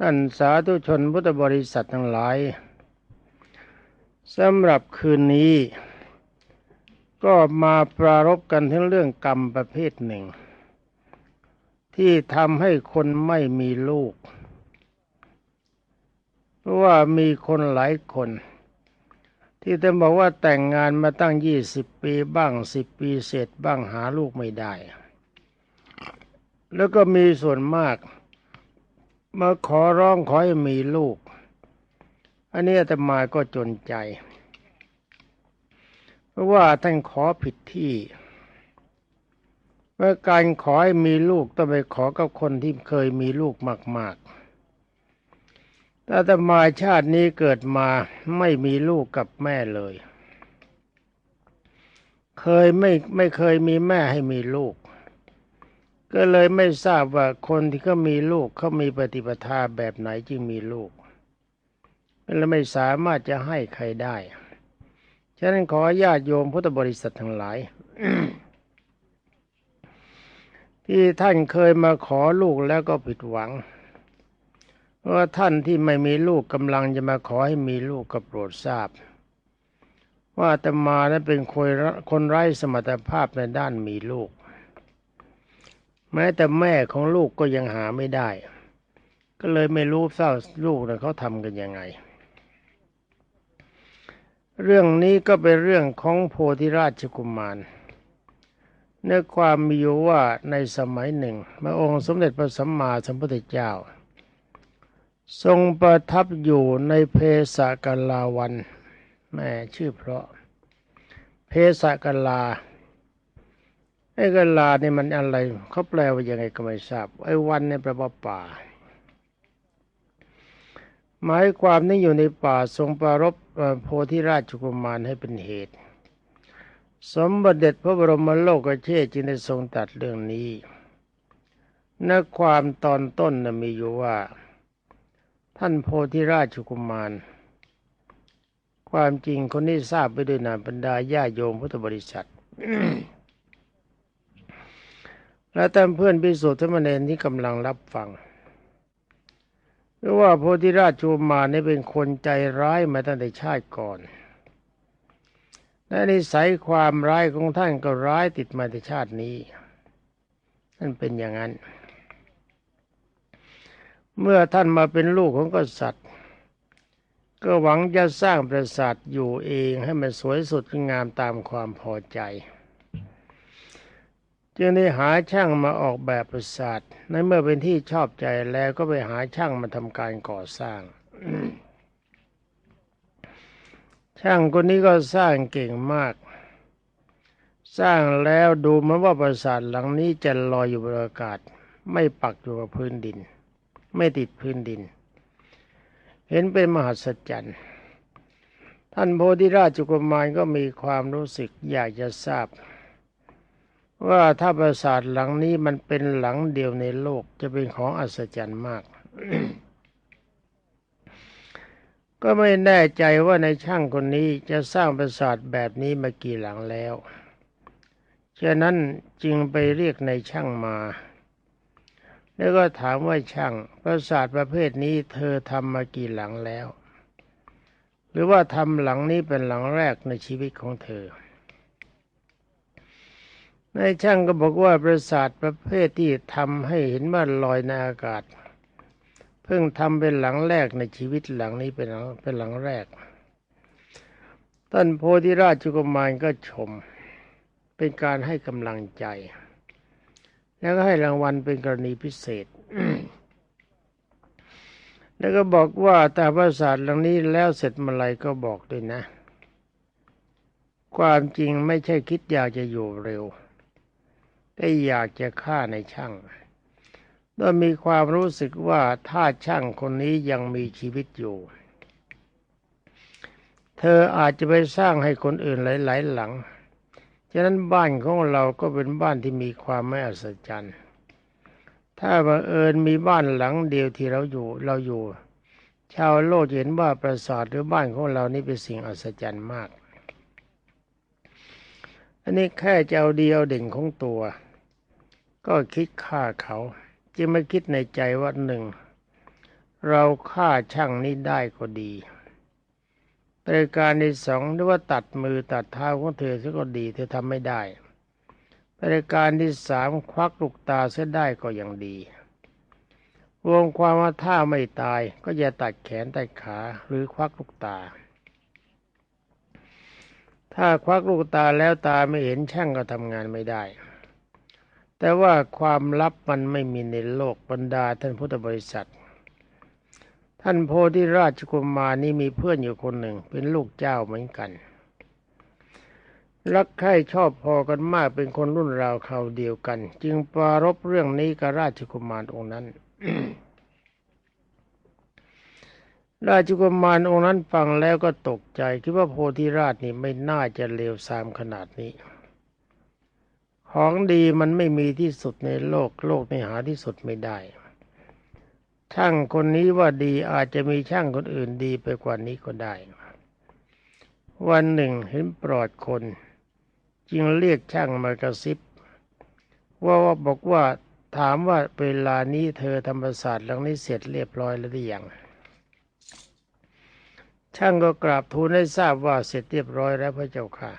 ท่านสาธุชนพุทธบริษัททั้งหลายสำหรับคืนนี้ ก็มาปรารบกันถึงเรื่องกรรมประเภทหนึ่ง ที่ทำให้คนไม่มีลูก เพราะว่ามีคนหลายคน ที่จะบอกว่าแต่งงานมาตั้งยี่สิบปีบ้างสิบปีเสร็จบ้างหาลูกไม่ได้ แล้วก็มีส่วนมาก มาขอร้องขอให้มีลูก อันนี้อาตมาก็จนใจ เพราะว่าท่านขอผิดที่เมื่อการขอให้มีลูกต้องไปขอกับคนที่เคยมีลูกมาก ๆ แต่อาตมาชาตินี้เกิดมาไม่มีลูกกับแม่เลย เคยไม่ไม่เคยมีแม่ให้มีลูก ก็เลยไม่ทราบว่าคนที่เขามีลูกเขามีปฏิปทาแบบไหนจึงมีลูกและไม่สามารถจะให้ใครได้ ฉะนั้นขอญาติโยมพุทธบริษัททั้งหลาย ที่ท่านเคยมาขอลูกแล้วก็ผิดหวังเพราท่านที่ไม่มีลูกกำลังจะมาขอให้มีลูกก็โปรดทราบ ว่าตมานั้นเป็นคนไร้สมรรถภาพในด้านมีลูก แม้แต่แม่ของลูกก็ยังหาไม่ได้ ก็เลยไม่รู้เศร้าลูกนะเขาทำกันยังไง เรื่องนี้ก็เป็นเรื่องของโพธิราชกุมารเนื้อความมีอยู่ว่าในสมัยหนึ่งพระองค์สมเด็จพระสัมมาสัมพุทธเจ้า ทรงประทับอยู่ในเพศกลาวันแม่ชื่อเพราะ เพศกลา ไอ้กลาเนี่ยมันอะไรเขาแปลว่ายังไงก็ไม่ทราบไอ้วันเนี่ยแปลว่าป่า หมายความนี่อยู่ในป่าทรงปรารบโพธิราชกุมารให้เป็นเหตุ สมบัติเด็จพระบรมโลกเชษจึงได้ทรงตัดเรื่องนี้นความตอนต้นนะมีอยู่ว่า ท่านโพธิราชกุมาร ความจริงคนนี้ทราบไปด้วยนามบรรดาญาโยมพุทธบริษัท และแต่เพื่อนพิสุทธิ์ธรรมเนรที่กำลังรับฟังเพราะว่าโพธิราชชูมานี่เป็นคนใจร้ายมาตั้งแต่ชาติก่อนและนิสัยความร้ายของท่านก็ร้ายติดมาในชาตินี้นั่นเป็นอย่างนั้น เมื่อท่านมาเป็นลูกของกษัตริย์ ก็หวังจะสร้างปราสาทอยู่เองให้มันสวยสดงามตามความพอใจ จึงได้หาช่างมาออกแบบปราสาทในเมื่อเป็นที่ชอบใจแล้วก็ไปหาช่างมาทำการก่อสร้าง ช่างคนนี้ก็สร้างเก่งมาก สร้างแล้วดูมือนว่าปราสาทหลังนี้จะลอยอยู่บนอากาศ ไม่ปักอยู่กับพื้นดิน ไม่ติดพื้นดิน เห็นเป็นมหัศจรรย์ท่านโพธิราชกุมารก็มีความรู้สึกอยากจะทราบ ว่าถ้าปราสาทหลังนี้มันเป็นหลังเดียวในโลกจะเป็นของอัศจรรย์มาก ก็ไม่แน่ใจว่าในช่างคนนี้จะสร้างปราสาทแบบนี้มากี่หลังแล้วฉะนั้นจึงไปเรียกในช่างมา แล้วก็ถามว่าช่างปราสาทประเภทนี้เธอทำมากี่หลังแล้ว หรือว่าทำหลังนี้เป็นหลังแรกในชีวิตของเธอ นายช่างก็บอกว่าประสาทประเภทที่ทำให้เห็นว่าลอยในอากาศ เพิ่งทำเป็นหลังแรกในชีวิตหลังนี้เป็นหลังเป็นหลังแรกท่านโพธิราชกุมารก็ชม เป็นการให้กำลังใจ แล้วก็ให้รางวัลเป็นกรณีพิเศษแล้วก็บอกว่าแต่ปราสาทหลังนี้แล้วเสร็จเมื่อไรก็บอกด้วยนะ ความจริงไม่ใช่คิดอยากจะอยู่เร็ว ได้อยากจะฆ่าในช่างโดยมีความรู้สึกว่าถ้าช่างคนนี้ยังมีชีวิตอยู่ เธออาจจะไปสร้างให้คนอื่นหลาย ๆ หลัง ฉะนั้นบ้านของเราก็เป็นบ้านที่มีความไม่อัศจรรย์ ถ้าบังเอิญมีบ้านหลังเดียวที่เราอยู่เราอยู่ ชาวโลกเห็นว่าปราสาทหรือบ้านของเรานี่เป็นสิ่งอัศจรรย์มาก อันนี้แค่จะเอาดีเอาเด่นของตัว ก็คิดฆ่าเขา จึงไม่คิดในใจว่าหนึ่ง เราฆ่าช่างนี้ได้ก็ดีรายการที่สองหรือว่าตัดมือตัดเท้าของเธอซะก็ดี เธอทำไม่ได้รายการที่สามควักลูกตาเสียได้ก็ยังดีรวมความว่าถ้าไม่ตายก็อย่าตัดแขนตัดขาหรือควักลูกตา ถ้าควักลูกตาแล้วตาไม่เห็นช่างก็ทำงานไม่ได้ แต่ว่าความลับมันไม่มีในโลกบรรดาท่านพุทธบริษัท ท่านโพธิราชกุมารนี้มีเพื่อนอยู่คนหนึ่ง เป็นลูกเจ้าเหมือนกัน รักใคร่ชอบพอกันมากเป็นคนรุ่นราวคราวเดียวกัน จึงปรารบเรื่องนี้กับราชกุมารองค์นั้น ราชกุมารองค์นั้นฟังแล้วก็ตกใจคิดว่าโพธิราชนี่ไม่น่าจะเลวทรามขนาดนี้ ของดีมันไม่มีที่สุดในโลกโลกนี้หาที่สุดไม่ได้ ช่างคนนี้ว่าดีอาจจะมีช่างคนอื่นดีไปกว่านี้ก็ได้ วันหนึ่งเห็นปลอดคน จึงเรียกช่างมากระซิบ ว่าว่าบอกว่าถามว่าเวลานี้เธอธรรมศาสตร์หลังนี้เสร็จเรียบร้อยแล้วหรือยังช่างก็กราบทูลให้ทราบว่าเสร็จเรียบร้อยแล้วพระเจ้าค่ะ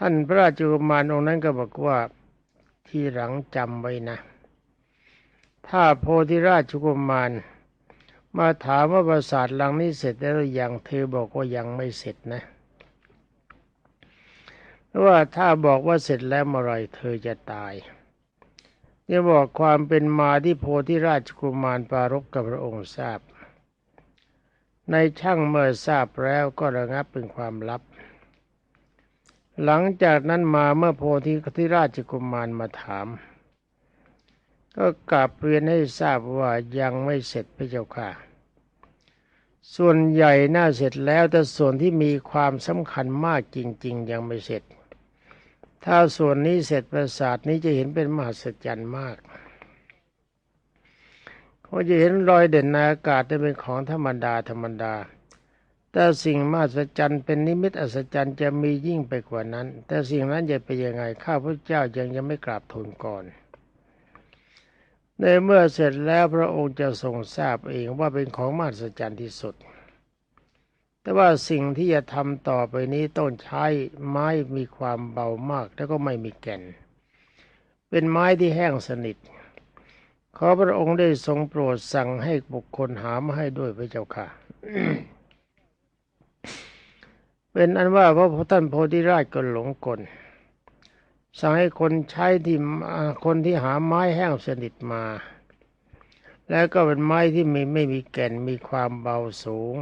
ท่านพระราชกุมารองค์นั้นก็บอกว่าที่หลังจำไว้นะ ถ้าโพธิราชกุมารมาถามว่าปราสาทหลังนี้เสร็จแล้วหรือยังเธอบอกว่ายังไม่เสร็จนะว่าถ้าบอกว่าเสร็จแล้วเมื่อไรเธอจะตายจะบอกความเป็นมาที่โพธิราชกุมารปารบกับพระองค์ทราบ ในช่างเมื่อทราบแล้วก็ระงับเป็นความลับ หลังจากนั้นมาเมื่อโพธิราชกุมารมาถาม ก็กลับเรียนให้ทราบว่ายังไม่เสร็จพระเจ้าค่ะ ส่วนใหญ่น่าเสร็จแล้วแต่ส่วนที่มีความสำคัญมากจริง ๆ ยังไม่เสร็จ ถ้าส่วนนี้เสร็จประสาทนี้จะเห็นเป็นมหัศจรรย์มากเขาจะเห็นรอยเด่นในอากาศได้เป็นของธรรมดาธรรมดา แต่สิ่งมหัศจรรย์เป็นนิมิตอัศจรรย์จะมียิ่งไปกว่านั้น แต่สิ่งนั้นจะเป็นยังไงข้าพเจ้ายังยังไม่กราบทูลก่อนในเมื่อเสร็จแล้วพระองค์จะทรงทราบเองว่าเป็นของมหัศจรรย์ที่สุด แต่ว่าสิ่งที่จะทำต่อไปนี้ต้องใช้ไม้มีความเบามากแล้วก็ไม่มีแก่น เป็นไม้ที่แห้งสนิท ขอพระองค์ได้ทรงโปรดสั่งให้บุคคลหามาให้ด้วยพระเจ้าค่ะ เป็นอันว่าพระท่านโพธิราชก็หลงกลสั่งให้คนใช้ที่คนที่หาไม้แห้งสนิทมา แล้วก็เป็นไม้ที่ไม่ไม่มีแก่นมีความเบาสูง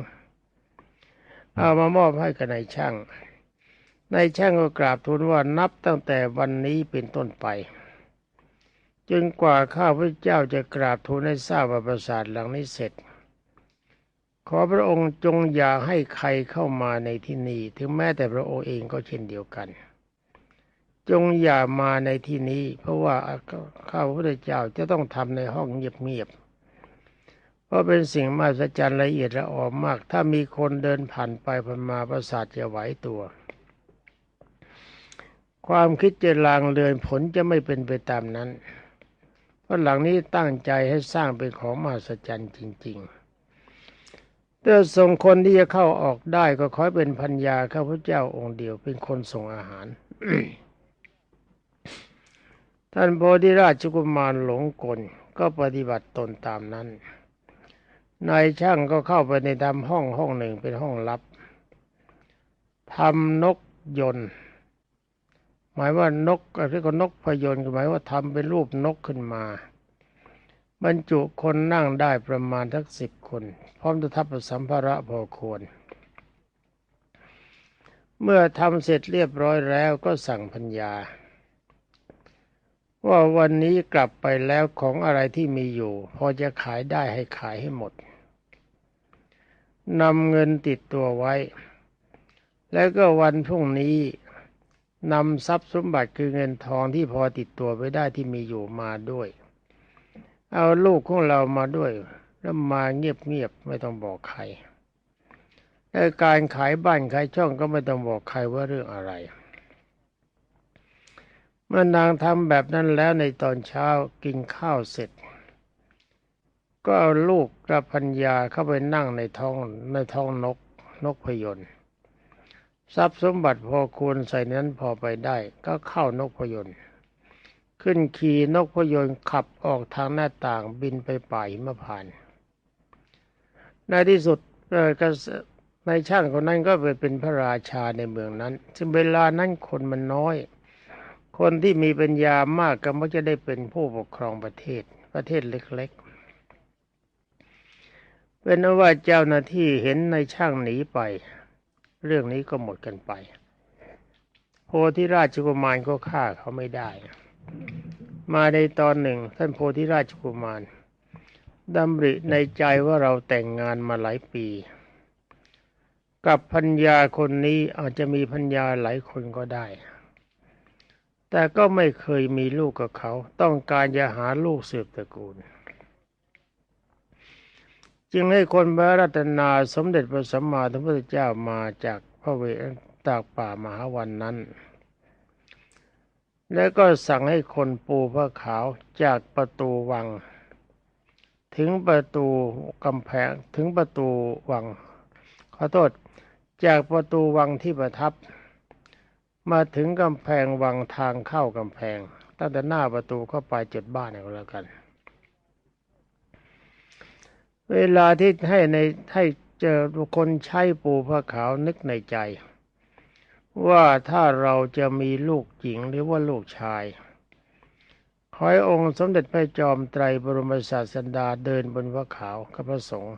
เอามามอบให้กับนายช่างนายช่างก็กราบทูลว่านับตั้งแต่วันนี้เป็นต้นไปจนกว่าข้าพเจ้าจะกราบทูลให้ทราบว่าปราสาทหลังนี้เสร็จ ขอพระองค์จงอย่าให้ใครเข้ามาในที่นี้ ถึงแม้แต่พระองค์เองก็เช่นเดียวกัน จงอย่ามาในที่นี้ เพราะว่าข้าพระเจ้าจะต้องทำในห้องเงียบๆเพราะเป็นสิ่งมหัศจรรย์ละเอียดละออมาก ถ้ามีคนเดินผ่านไปผ่านมาประสาทจะไหวตัว ความคิดจะลางเลือนผลจะไม่เป็นไปตามนั้น เพราะหลังนี้ตั้งใจให้สร้างเป็นของมหัศจรรย์จริง ๆ แต่ส่งคนที่จะเข้าออกได้ก็ขอยเป็นพัญญาข้าพเจ้าองค์เดียวเป็นคนส่งอาหาร ท่านโพธิราชกุมารหลงกลก็ปฏิบัติตนตามนั้นนายช่างก็เข้าไปในทำห้องห้องหนึ่งเป็นห้องลับทำนกยนต์หมายว่านกเรียกว่านกพยนต์หมายว่าทำเป็นรูปนกขึ้นมา บรรจุคนนั่งได้ประมาณทักสิบคน พร้อมจะทับสัมภาระพอควร เมื่อทำเสร็จเรียบร้อยแล้วก็สั่งพัญญา ว่าวันนี้กลับไปแล้วของอะไรที่มีอยู่ พอจะขายได้ให้ขายให้หมดนำเงินติดตัวไว้ แล้วก็วันพรุ่งนี้นำทรัพย์สมบัติคือเงินทองที่พอติดตัวไว้ได้ที่มีอยู่มาด้วย เอาลูกของเรามาด้วย แล้วมาเงียบๆไม่ต้องบอกใครและการขายบ้านขายช่องก็ไม่ต้องบอกใครว่าเรื่องอะไรเมื่อนางทำแบบนั้นแล้วในตอนเช้ากินข้าวเสร็จ ก็เอาลูกกับพัญญาเข้าไปนั่งในท้องในท้องนกนกพยนต์ทรัพย์สมบัติพอควรใส่นั้นพอไปได้ ก็เข้านกพยนต์ ขึ้นขี่นกพยนต์ขับออกทางหน้าต่างบินไปป่าหิมพานต์ในที่สุดในายช่างคนนั้นก็ไปเป็นพระราชาในเมืองนั้น ซึ่งเวลานั้นคนมันน้อย คนที่มีปัญญามากก็มักจะได้เป็นผู้ปกครองประเทศประเทศเล็กๆ เป็นว่าเจ้าหน้าที่เห็นในายช่างหนีไป เรื่องนี้ก็หมดกันไป โพธิราชกุมารก็ฆ่าเขาไม่ได้ มาในตอนหนึ่ง ท่านโพธิราชกุมารดำริในใจว่าเราแต่งงานมาหลายปี กับพัญญาคนนี้อาจจะมีพัญญาหลายคนก็ได้ แต่ก็ไม่เคยมีลูกกับเขา ต้องการจะหาลูกสืบตระกูล จึงให้คนพระรัตนาสมเด็จพระสัมมาสัมพุทธเจ้ามาจากพระเวตากป่ามหาวันนั้น แล้วก็สั่งให้คนปูผ้าขาวจากประตูวัง ถึงประตูกำแพงถึงประตูวัง ขอโทษ จากประตูวังที่ประทับ มาถึงกำแพงวังทางเข้ากำแพง ตั้งแต่หน้าประตูเข้าไปเจ็ดบ้านก็แล้วกัน เวลาที่ให้ในให้เจอคนใช้ปูผ้าขาวนึกในใจ ว่าถ้าเราจะมีลูกหญิงหรือว่าลูกชาย ขอให้องค์สมเด็จพระจอมไตรบรมศาสดาเดินบนผ้าขาวกับพระสงฆ์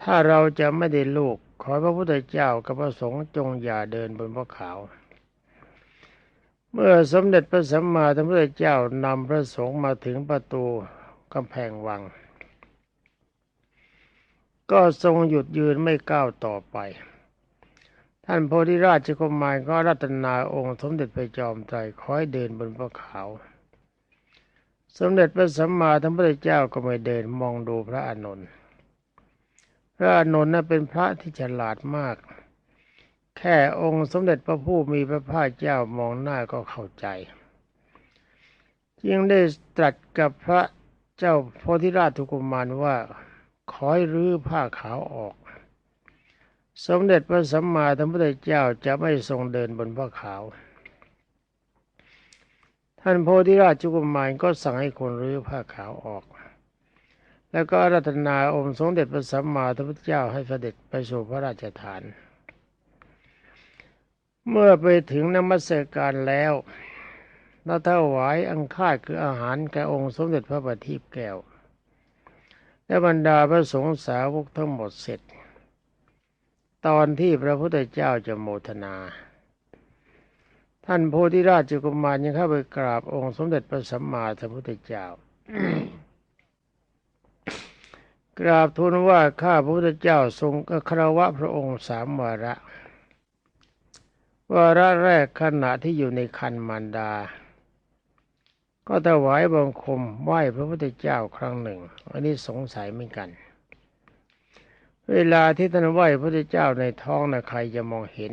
ถ้าเราจะไม่ได้ลูก ขอให้พระพุทธเจ้ากับพระสงฆ์จงอย่าเดินบนผ้าขาว เมื่อสมเด็จพระสัมมาสัมพุทธเจ้านำพระสงฆ์มาถึงประตูกำแพงวัง ก็ทรงหยุดยืนไม่ก้าวต่อไป ท่านโพธิราชกุมารก็รัตนาองค์สมเด็จพระจอมไตรคอยเดินบนพระขาว สมเด็จพระสัมมาสัมพุทธเจ้าก็ไม่เดินมองดูพระอานนท์พระอานนท์นั้นเป็นพระที่ฉลาดมาก แค่องค์สมเด็จพระผู้มีพระภาคเจ้ามองหน้าก็เข้าใจ จึงได้ตรัสกับพระเจ้าโพธิราชกุมารว่าขอให้รื้อผ้าขาวออก สมเด็จพระสัมมาสัมพุทธเจ้าจะไม่ทรงเดินบนผ้าขาว ท่านโพธิราชุกุมารก็สั่งให้คนรื้อผ้าขาวออก แล้วก็รัตนาองค์สมเด็จพระสัมมาสัมพุทธเจ้าให้เสด็จไปสู่พระราชฐาน เมื่อไปถึงนมัสการแล้วนถวายอังคาดคืออาหารแก่องค์สมเด็จพระบัณฑิตแก้ว และบรรดาพระสงฆ์สาวกทั้งหมดเสร็จ ตอนที่พระพุทธเจ้าจะโมทนา ท่านโพธิราชกุมารยังเข้าไปกราบองค์สมเด็จพระสัมมาสัมพุทธเจ้ากราบทูลว่าข้าพระพุทธเจ้าทรงคารวะพระองค์สามวาระ วาระแรกขณะที่อยู่ในคันมารดา ก็ถวายบังคมไหว้พระพุทธเจ้าครั้งหนึ่ง อันนี้สงสัยเหมือนกัน เวลาที่ท่านไหว้พระเจ้าในท้องนะใครจะมองเห็น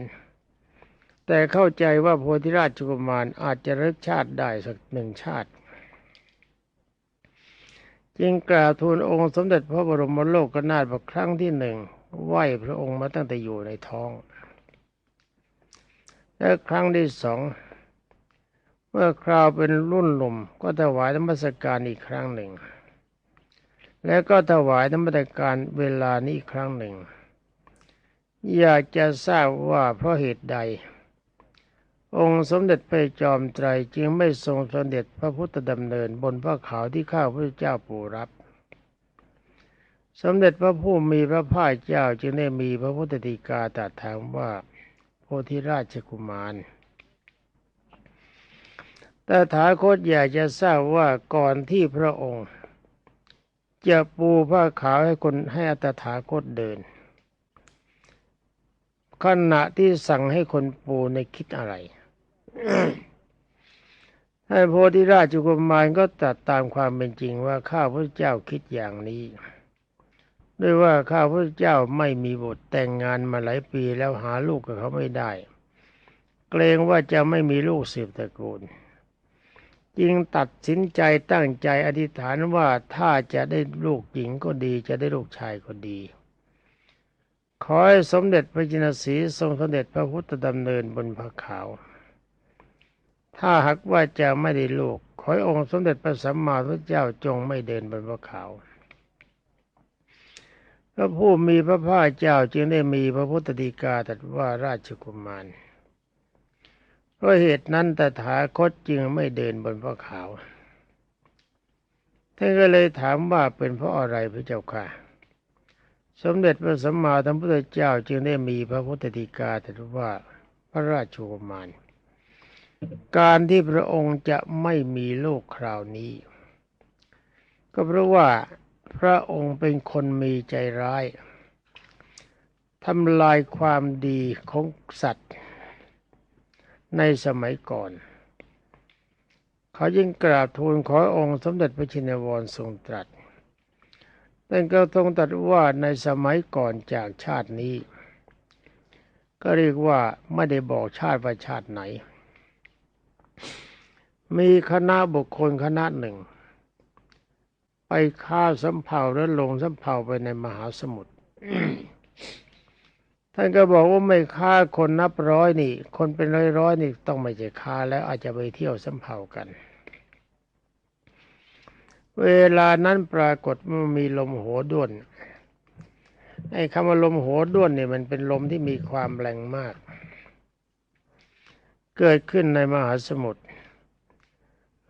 แต่เข้าใจว่าโพธิราชกุมารอาจจะรึกชาติได้สักหนึ่งชาติ จึงกราบทูลองค์สมเด็จพระบรมโลกนาถว่าครั้งที่หนึ่งไหว้พระองค์มาตั้งแต่อยู่ในท้อง และครั้งที่สองเมื่อคราวเป็นรุ่นหนุ่มก็ถวายธรรมสการอีกครั้งหนึ่ง แล้วก็ถวายธรรมสการเวลานี้ครั้งหนึ่ง อยากจะทราบว่าเพราะเหตุใด องค์สมเด็จพระจอมไตรจึงไม่ทรงสมเด็จพระพุทธดำเนินบนพระขาวที่ข้าพระเจ้าปูรับ สมเด็จพระผู้มีพระภาคเจ้าจึงได้มีพระพุทธฎีกาตรัสถามว่าโพธิราชกุมารแต่ถาคตอยากจะทราบว่าก่อนที่พระองค์ จะปูผ้าขาวให้คนให้อัตถาคตเดิน ขณะที่สั่งให้คนปูในคิดอะไรท่านโพธิราชกุมารก็ตรัสตามความเป็นจริงว่าข้าพระเจ้าคิดอย่างนี้ ด้วยว่าข้าพระเจ้าไม่มีบุตรแต่งงานมาหลายปีแล้วหาลูกกับเขาไม่ได้ เกรงว่าจะไม่มีลูกสืบตระกูล จึงตัดสินใจตั้งใจอธิษฐานว่าถ้าจะได้ลูกหญิงก็ดี จะได้ลูกชายก็ดี ขอให้สมเด็จพระจินสีทรงสมเด็จพระพุทธดำเนินบนพระขาว ถ้าหากว่าจะไม่ได้ลูก ขอให้องค์สมเด็จพระสัมมาสัมพุทธเจ้าจงไม่เดินบนพระขาวพระผู้มีพระภาคเจ้าจึงได้มีพระพุทธดีกาตรัสว่าราชกุมาร ราะเหตุนั้นตถาคตจึงไม่เดินบนพระขาว ท่านก็เลยถามว่าเป็นเพราะอะไรพระเจ้าค่ะ สมเด็จพระสัมมาสัมพุทธเจ้าจึงได้มีพระพุทธดีกาตรัสว่าพระราชกุมารการที่พระองค์จะไม่มีลูกคราวนี้ ก็เพราะว่าพระองค์เป็นคนมีใจร้ายทำลายความดีของสัตว์ ในสมัยก่อน เขายิ่งกราบทูลขอองค์สมเด็จพระชินวรทรงตรัสแต่ก็ทรงตรัสว่าในสมัยก่อนจากชาตินี้ ก็เรียกว่าไม่ได้บอกชาติว่าชาติไหน มีคณะบุคคลคณะหนึ่ง ไปฆ่าสำเภาและลงสำเภาไปในมหาสมุทร ท่านก็บอกว่าไม่ฆ่าคนนับร้อยนี่ คนเป็นร้อยร้อยนี่ต้องไม่ใช่ฆ่าแล้วอาจจะไปเที่ยวสำเภากัน เวลานั้นปรากฏว่ามีลมโหด้วนไอ้คำว่าลมโหด้วนเนี่ยมันเป็นลมที่มีความแรงมาก เกิดขึ้นในมหาสมุทร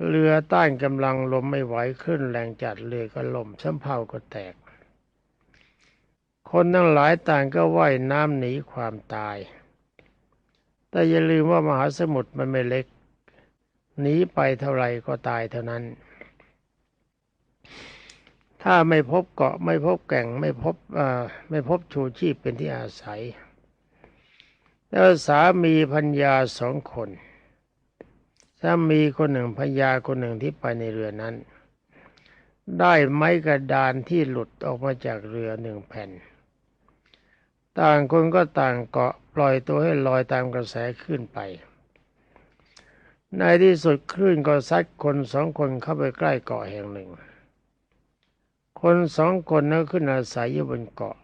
เรือต้านกำลังลมไม่ไหวขึ้นแรงจัดเรือก็ล่มสำเภาก็แตก คนทั้งหลายต่างก็ว่ายน้ำหนีความตาย แต่อย่าลืมว่ามหาสมุทรมันไม่เล็ก หนีไปเท่าไหร่ก็ตายเท่านั้น ถ้าไม่พบเกาะไม่พบแก่งไม่พบไม่พบชูชีพเป็นที่อาศัย แล้วสามีพัญญาสองคนสามีคนหนึ่งพัญญาคนหนึ่งที่ไปในเรือนั้นได้ไม้กระดานที่หลุดออกมาจากเรือหนึ่งแผ่น ต่างคนก็ต่างเกาะปล่อยตัวให้ลอยตามกระแสขึ้นไป ในที่สุดคลื่นก็ซัดคนสองคนเข้าไปใกล้เกาะแห่งหนึ่ง คนสองคนนั้นขึ้นอาศัยอยู่บนเกาะ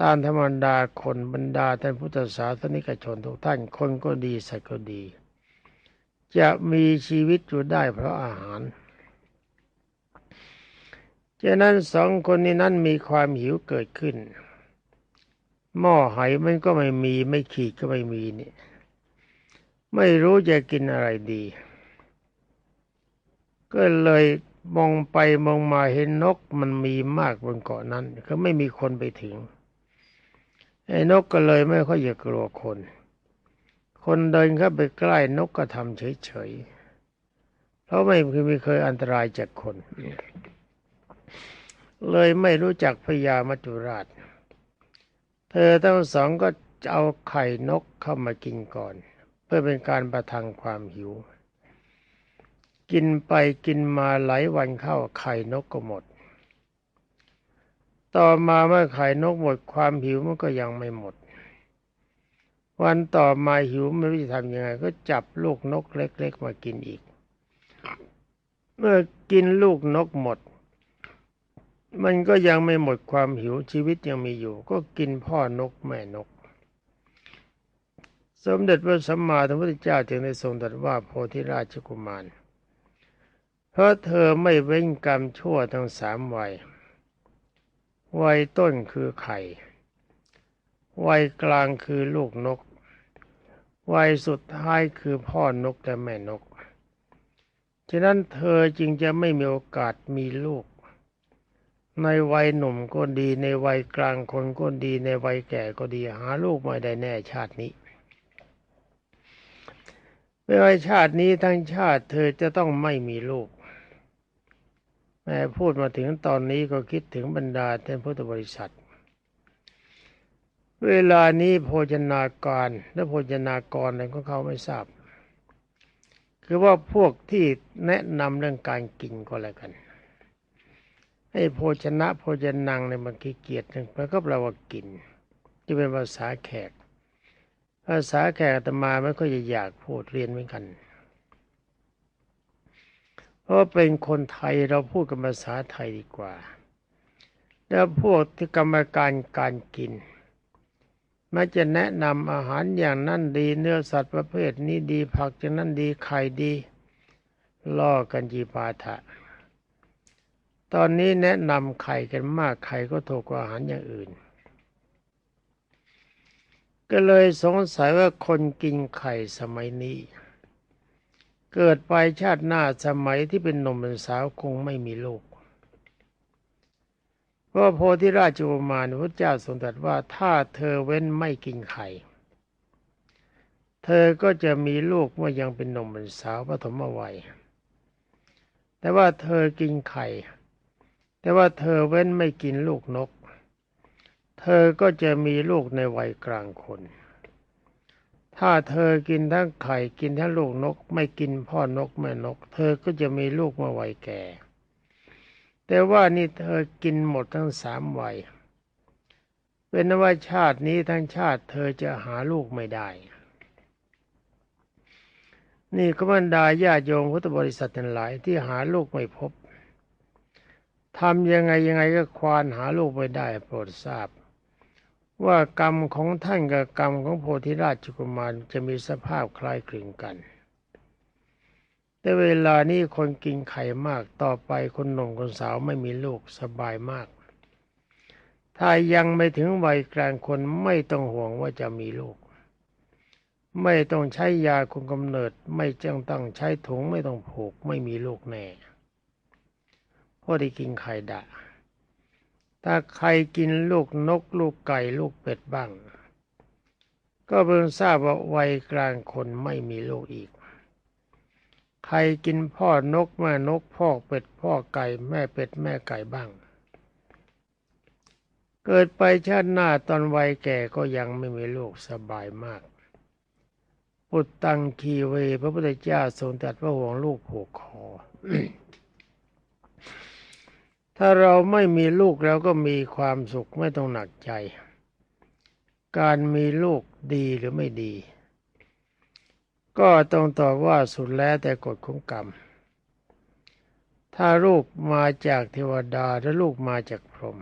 ตามธรรมดาคนบรรดาท่านพุทธศาสนิกชนทุกท่านคนก็ดีสัตว์ก็ดี จะมีชีวิตอยู่ได้เพราะอาหารฉะนั้นสองคนนี้นั้นมีความหิวเกิดขึ้น หม้อไหมันก็ไม่มีไม่ขีดก็ไม่มีนี่ ไม่รู้จะกินอะไรดี ก็เลยมองไปมองมาเห็นนกมันมีมากบนเกาะนั้นก็ไม่มีคนไปถึงไอ้นกก็เลยไม่ค่อยจะกลัวคน คนเดินเข้าไปใกล้นกก็ทำเฉยๆเพราะไม่เคยมีเคยอันตรายจากคน เลยไม่รู้จักพญามัจจุราช ธอทั้งสองก็เอาไข่นกเข้ามากินก่อน เพื่อเป็นการประทังความหิว กินไปกินมาหลายวันเข้าไข่นกก็หมด ต่อมาเมื่อไข่นกหมดความหิวมันก็ยังไม่หมด วันต่อมาหิวไม่รู้จะทำยังไง ก็จับลูกนกเล็ก ๆ มากินอีก เมื่อกินลูกนกหมด มันก็ยังไม่หมดความหิวชีวิตยังมีอยู่ ก็กินพ่อนกแม่นก สมเด็จพระสัมมาสัมพุทธเจ้าจึงได้ทรงตรัสว่าโพธิราชกุมาร เพราะเธอไม่เว้นกรรมชั่วทั้งสามวัย วัยต้นคือไข่ วัยกลางคือลูกนก วัยสุดท้ายคือพ่อนกและแม่นก ฉะนั้นเธอจึงจะไม่มีโอกาสมีลูก ในวัยหนุ่มก็ดีในวัยกลางคนก็ดีในวัยแก่ก็ดีหาลูกไม่ได้แน่ชาตินี้ไม่ว่าชาตินี้ทั้งชาติเธอจะต้องไม่มีลูกแม่พูดมาถึงตอนนี้ก็คิดถึงบรรดาท่านพุทธบริษัท เวลานี้โภชนาการและโภชนากรอะไรของเขาไม่ทราบ คือว่าพวกที่แนะนำเรื่องการกินก็แล้วกัน ให้โภชนะโภชนังในยมันขี้เกียจหนึ่งมันก็แปลว่ากินที่เป็นภาษาแขก ภาษาแขกอาตมาไม่ค่อยจะอยากพูดเรียนเหมือนกัน เพราะเป็นคนไทยเราพูดกันภาษาไทยดีกว่า แล้วพวกที่กรรมการการกินมักจะแนะนำอาหารอย่างนั้นดีเนื้อสัตว์ประเภทนี้ดีผักอย่างนั้นดีไข่ดีล่อกันจีปาถะ ตอนนี้แนะนำไข่กันมากไข่ก็ถูกกว่าอาหารอย่างอื่น ก็เลยสงสัยว่าคนกินไข่สมัยนี้ เกิดไปชาติหน้าสมัยที่เป็นหนุ่มเป็นสาวคงไม่มีลูกเพราะโพธิราชกุมารพระเจ้าทรงตรัสว่าถ้าเธอเว้นไม่กินไข่ เธอก็จะมีลูกเมื่อยังเป็นหนุ่มเป็นสาวปฐมวัยแต่ว่าเธอกินไข่ แต่ว่าเธอเว้นไม่กินลูกนก เธอก็จะมีลูกในวัยกลางคน ถ้าเธอกินทั้งไข่กินทั้งลูกนก ไม่กินพ่อนกแม่นก เธอก็จะมีลูกมื่อวัยแก่ แต่ว่านี่เธอกินหมดทั้งสามวัย เป็นว่าชาตินี้ทั้งชาติ เธอจะหาลูกไม่ได้ นี่ก็บรรดาญาโยมพุทธบริษัททั้งหลายที่หาลูกไม่พบ ทำยังไงยังไงก็ควานหาลูกไม่ได้โปรดทราบ ว่ากรรมของท่านกับกรรมของโพธิราชกุมารจะมีสภาพคล้ายคลึงกัน แต่เวลานี้คนกินไข่มากต่อไปคนหนุ่มคนสาวไม่มีลูกสบายมาก ถ้ายังไม่ถึงวัยกลางคนไม่ต้องห่วงว่าจะมีลูก ไม่ต้องใช้ยาคุมกำเนิด ไม่จ้งต้องใช้ถุงไม่ต้องผูกไม่มีลูกแน่ พราะได้กินไข่ดะ ถ้าใครกินลูกนกลูกไก่ลูกเป็ดบ้าง ก็เพิ่งทราบว่าวัยกลางคนไม่มีลูกอีก ใครกินพ่อนกแม่นกพ่อเป็ดพ่อไก่แม่เป็ดแม่ไก่บ้าง เกิดไปชาติหน้าตอนวัยแก่ก็ยังไม่มีลูกสบายมากปุตตังคีเว พระพุทธเจ้าทรงตรัสว่าห่วงลูกผูกคอ ถ้าเราไม่มีลูกเราก็มีความสุขไม่ต้องหนักใจ การมีลูกดีหรือไม่ดี ก็ต้องตอบว่าสุดแล้วแต่กฎของกรรม ถ้าลูกมาจากเทวดาและลูกมาจากพรหม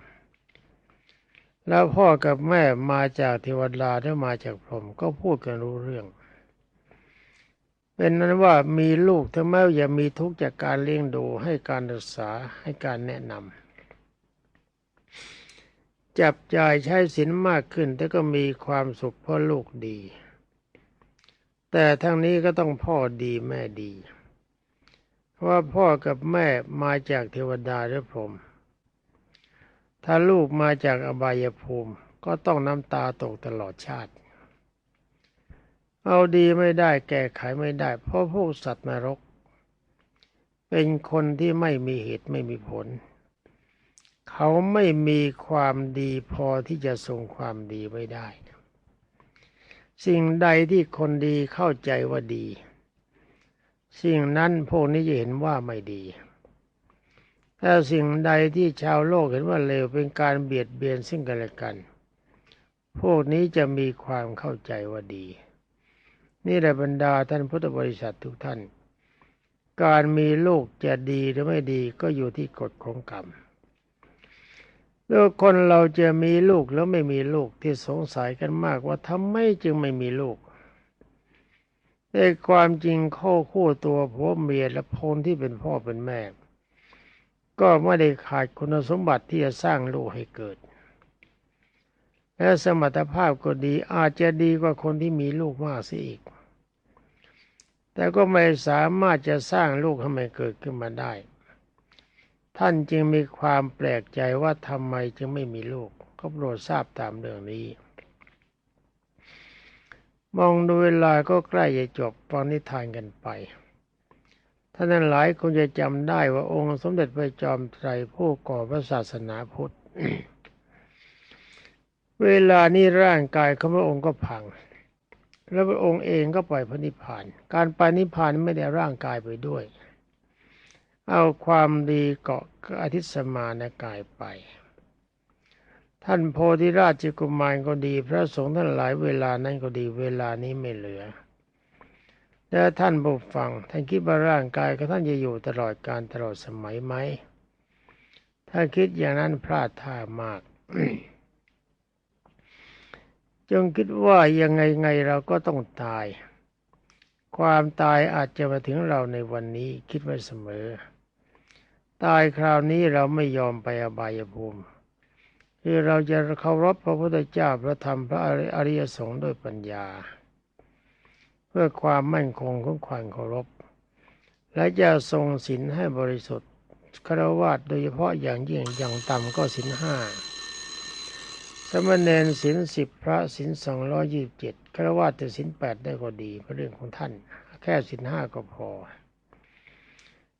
แล้วพ่อกับแม่มาจากเทวดาและมาจากพรหมก็พูดกันรู้เรื่อง เป็นนั้นว่ามีลูกถึงแม้จะมีทุกข์จากการเลี้ยงดูให้การศึกษาให้การแนะนำจับจ่ายใช้สินมากขึ้นแต่ก็มีความสุขเพราะลูกดี แต่ทั้งนี้ก็ต้องพ่อดีแม่ดี เพราะว่าพ่อกับแม่มาจากเทวดาหรือพรหมถ้าลูกมาจากอบายภูมิ ก็ต้องน้ำตาตกตลอดชาติ เอาดีไม่ได้แก้ไขไม่ได้ เพราะพวกสัตว์นรก เป็นคนที่ไม่มีเหตุไม่มีผล เขาไม่มีความดีพอที่จะทรงความดีไว้ได้ สิ่งใดที่คนดีเข้าใจว่าดี สิ่งนั้นพวกนี้จะเห็นว่าไม่ดีถ้าสิ่งใดที่ชาวโลกเห็นว่าเลวเป็นการเบียดเบียนซึ่งกันและกัน พวกนี้จะมีความเข้าใจว่าดี นี่แหละบรรดาท่านพุทธบริษัททุกท่าน การมีลูกจะดีหรือไม่ดีก็อยู่ที่กฎของกรรมแล้วคนเราจะมีลูกแล้วไม่มีลูกที่สงสัยกันมากว่าทำไมจึงไม่มีลูกแต่ความจริงข้อคู่ตัวผัวเมียและพลที่เป็นพ่อเป็นแม่ ก็ไม่ได้ขาดคุณสมบัติที่จะสร้างลูกให้เกิด และสมรรถภาพก็ดีอาจจะดีกว่าคนที่มีลูกมากเสียอีก แต่ก็ไม่สามารถจะสร้างลูกให้มันเกิดขึ้นมาได้ ท่านจึงมีความแปลกใจว่าทำไมจึงไม่มีลูก ก็โปรดทราบตามเรื่องนี้ มองดูเวลาก็ใกล้จะจบฟังนิทานกันไปท่านนั้นหลายคงจะจำได้ว่าองค์สมเด็จพระจอมไตรผู้ก่อพระศาสนาพุทธ เวลานี้ร่างกายของพระองค์ก็พัง แล้วพระองค์เองก็ปล่อยพระนิพพาน การไปนิพพานไม่ได้ร่างกายไปด้วย เอาความดีเกาะอธิสมานกายไป ท่านโพธิราชกุมารก็ดีพระสงฆ์ท่านหลายเวลานั้นก็ดีเวลานี้ไม่เหลือและท่านผู้ฟังท่านคิดว่าร่างกายของท่านจะอยู่ตลอดการตลอดสมัยไหม ถ้าคิดอย่างนั้นพลาดท่ามาก จงคิดว่ายังไงไงเราก็ต้องตาย ความตายอาจจะมาถึงเราในวันนี้คิดไว้เสมอ ตายคราวนี้เราไม่ยอมไปอบายภูมิ คือเราจะเคารพพระพุทธเจ้าพระธรรมพระอริยสงฆ์ด้วยปัญญา เพื่อความมั่นคงของความเคารพ และจะทรงศีลให้บริสุทธิ์คารวะโดยเฉพาะอย่างยิ่งอย่างต่ำก็ศีลห้า มณเณรศีลสิบพระศีลสองร้อยี่สิบเจ็ดคารวะแต่ศีลแปดได้ก็ดีเป็นเรื่องของท่าน แค่ศีลห้าก็พอ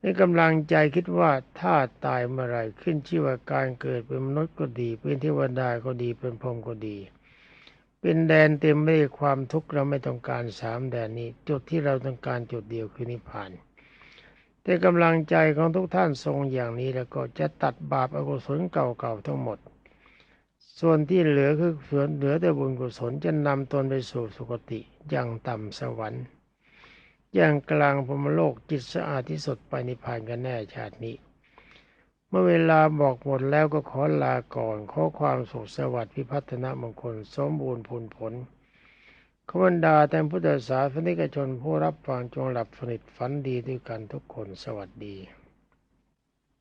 ในกำลังใจคิดว่าถ้าตายเมื่อไรขึ้นชื่อว่าการเกิดเป็นมนุษย์ก็ดี เป็นเทวดาก็ดีเป็นพรหมก็ดี เป็นแดนเต็มไปด้วยความทุกข์เราไม่ต้องการสามแดนนี้ จุดที่เราต้องการจุดเดียวคือนิพพานแต่กำลังใจของทุกท่านทรงอย่างนี้แล้วก็จะตัดบาปอกุศลเก่าๆทั้งหมด ส่วนที่เหลือคือส่วนเหลือแต่บุญกุศลจะนำตนไปสู่สุคติอย่างต่ำสวรรค์ อย่างกลางพรมโลกจิตสะอาดที่สุดไปนิพพานกันแน่ชาตินี้ เมื่อเวลาบอกหมดแล้วก็ขอลาก่อนขอความสุขสวัสดิ์พิพัฒนมงคลสมบูรณ์ผลผลขบันดาแต่พุทธศาสนิกชนผู้รับฟังจงหลับสนิทฝันดีด้วยกันทุกคนสวัสดี